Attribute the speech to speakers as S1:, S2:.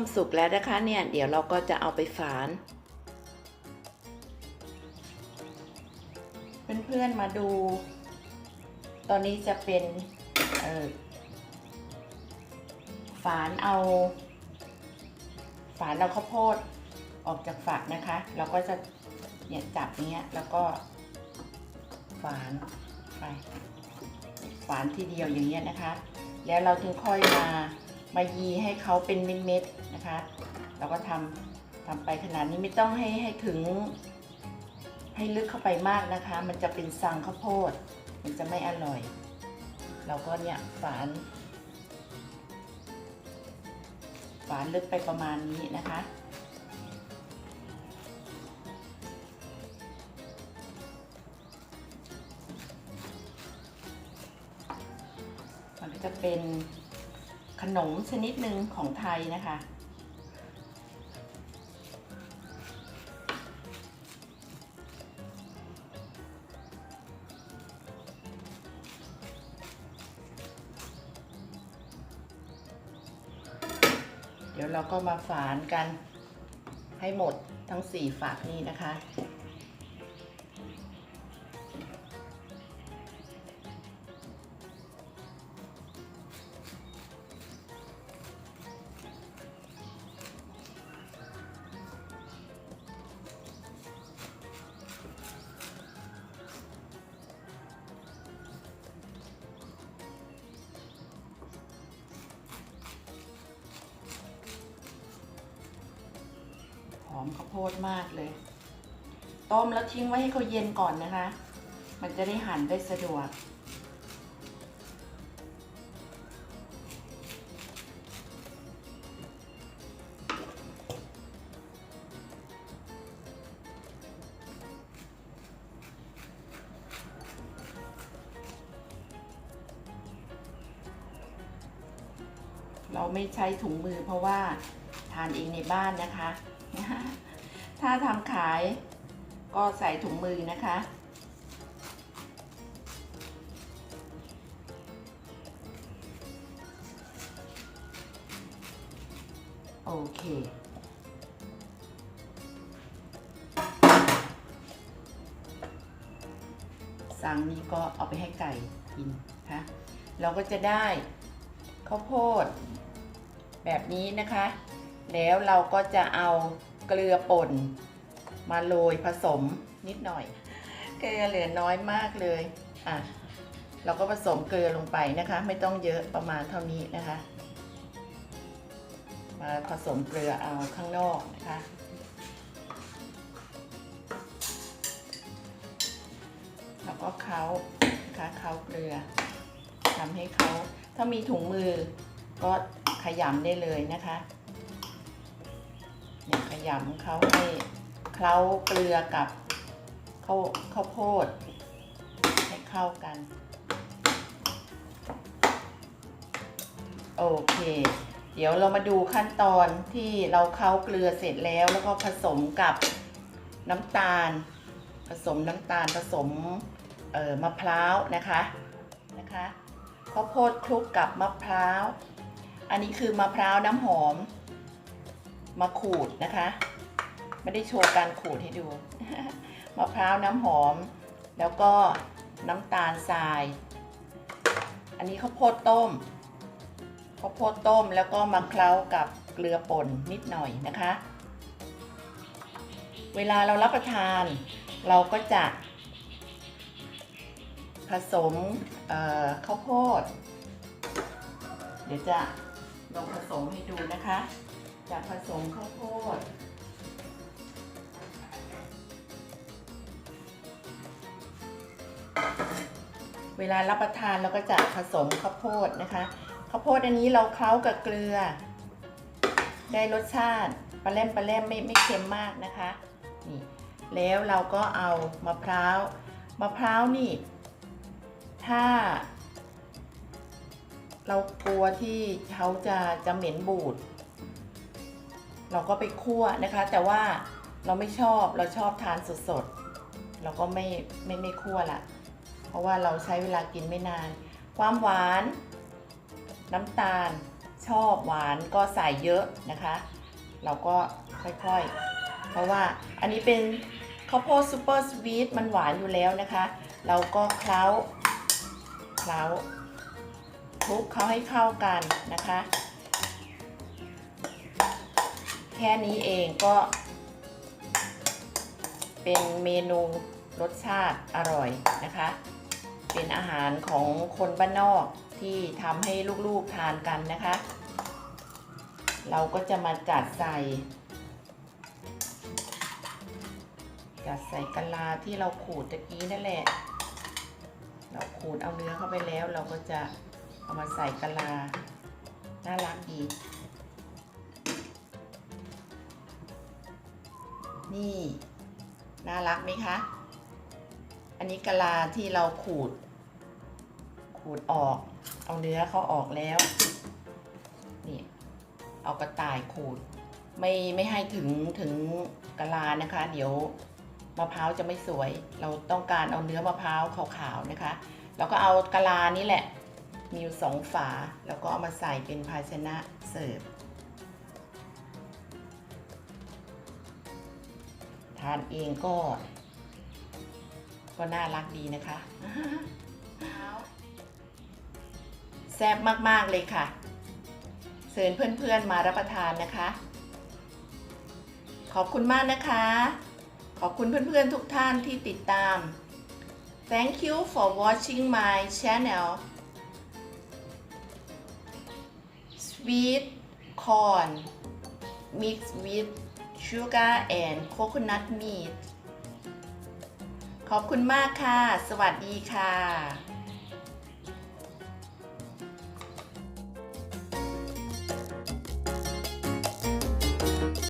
S1: มสุกแล้วนะคะเนี่ยเดี๋ยวเราก็จะเอาไปฝาน เพื่อนๆมาดู ตอนนี้จะเป็นฝานเอา ฝานเอาข้าวโพดออกจากฝักนะคะ เราก็จะเนี่ยจับเนี้ยแล้วก็ฝานไปฝานทีเดียวอย่างเงี้ยนะคะ แล้วเราถึงค่อยมา มายีให้เขาเป็นเม็ดๆนะคะ เราก็ทำทำไปขนาดนี้ไม่ต้องให้ให้ถึง ให้ลึกเข้าไปมากนะคะ มันจะเป็นสังข้าวโพด มันจะไม่อร่อย เราก็เนี่ยฝาน ฝานลึกไปประมาณนี้นะคะมันก็จะเป็น ขนมชนิดหนึ่งของไทยนะคะ เดี๋ยวเราก็มาฝานกันให้หมดทั้งสี่ฝากนี้นะคะ อมข้าวโพดมากเลย ต้มแล้วทิ้งไว้ให้เขาเย็นก่อนนะคะ มันจะได้หั่นได้สะดวก เราไม่ใช้ถุงมือเพราะว่าทานเองในบ้านนะคะ ถ้าทำขายก็ใส่ถุงมือนะคะ โอเค สั่งนี้ก็เอาไปให้ไก่กินนะคะเราก็จะได้ข้าวโพดแบบนี้นะคะ แล้วเราก็จะเอา เกลือป่น มาโรยผสมนิดหน่อย เกลือเหลือน้อยมากเลยอะเราก็ผสมเกลือลงไปนะคะ ไม่ต้องเยอะประมาณเท่านี้นะคะ มาผสมเกลือเอาข้างนอกนะคะแล้วก็เค้านะคะเค้าเกลือทำให้เขาถ้ามีถุงมือก็ขยำได้เลยนะคะ ยขยำเขาให้เคล้าเกลือกับข้าวข้าวโพด ให้เข้ากัน โอเค เดี๋ยวเรามาดูขั้นตอนที่เราเคล้าเกลือเสร็จแล้ว แล้วก็ผสมกับน้ำตาล ผสมน้ำตาลผสมมะพร้าวนะคะนะคะข้าวโพดคลุกกับมะพร้าว อันนี้คือมะพร้าวน้ำหอม มาขูดนะคะ ไม่ได้โชว์การขูดให้ดู มะพร้าวน้ำหอม แล้วก็น้ำตาลทราย อันนี้ข้าวโพดต้มข้าวโพดต้มแล้วก็มาเคล้ากับเกลือป่นนิดหน่อยนะคะ เวลาเรารับประทาน เราก็จะผสมข้าวโพด เดี๋ยวจะลองผสมให้ดูนะคะ จะผสมข้าวโพด เวลารับประทานเราก็จะผสมข้าวโพดนะคะข้าวโพดอันนี้เราเคล้ากับเกลือ ได้รสชาติปลาเล่มปลาเล่มไม่ไม่เค็มมากนะคะนี่แล้วเราก็เอามะพร้าวมะพร้าวนี่ ถ้า เรากลัวที่เขาจะจะเหม็นบูด เราก็ไปคั่วนะคะ แต่ว่าเราไม่ชอบเราชอบทานสดๆ เราก็ไม่ไม่ไม่คั่วละเพราะว่าเราใช้เวลากินไม่นาน ความหวาน น้ำตาล ชอบหวานก็ใส่เยอะนะคะ เราก็ค่อยๆ เพราะว่าอันนี้เป็นข้าวโพดซูเปอร์สวีทมันหวานอยู่แล้วนะคะ เราก็เคล้าเคล้าคลุกเขาให้เข้ากันนะคะ ค่นี้เองก็ เป็นเมนูรสชาติอร่อยนะคะ เป็นอาหารของคนบ้านนอกที่ทำให้ลูกๆทานกันนะคะ เราก็จะมาจัดใส่ จัดใส่กะลาที่เราขูดตะกี้นั่นแหละ เราขูดเอาเนื้อเข้าไปแล้ว เราก็จะเอามาใส่กะลา น่ารักดี นี่น่ารักไหมคะ อันนี้กะลาที่เราขูด ขูดออก เอาเนื้อเขาออกแล้ว นี่ เอากระต่ายขูด ไม่ไม่ให้ถึงถึงกะลานะคะ เดี๋ยวมะพร้าวจะไม่สวย เราต้องการเอาเนื้อมะพร้าวขาวๆนะคะ แล้วก็เอากะลานี่แหละ มีอยู่สองฝา แล้วก็เอามาใส่เป็นภาชนะเสิร์ฟานเองก็ ก็น่ารักดีนะคะ แซ่บมากๆเลยค่ะเชิญเพื่อนๆมารับประทานนะคะ ขอบคุณมากนะคะ ขอบคุณเพื่อนๆทุกท่านที่ติดตาม Thank you for watching my channel Sweet corn mixed with sugar and coconut meat ขอบคุณมากค่ะ สวัสดีค่ะ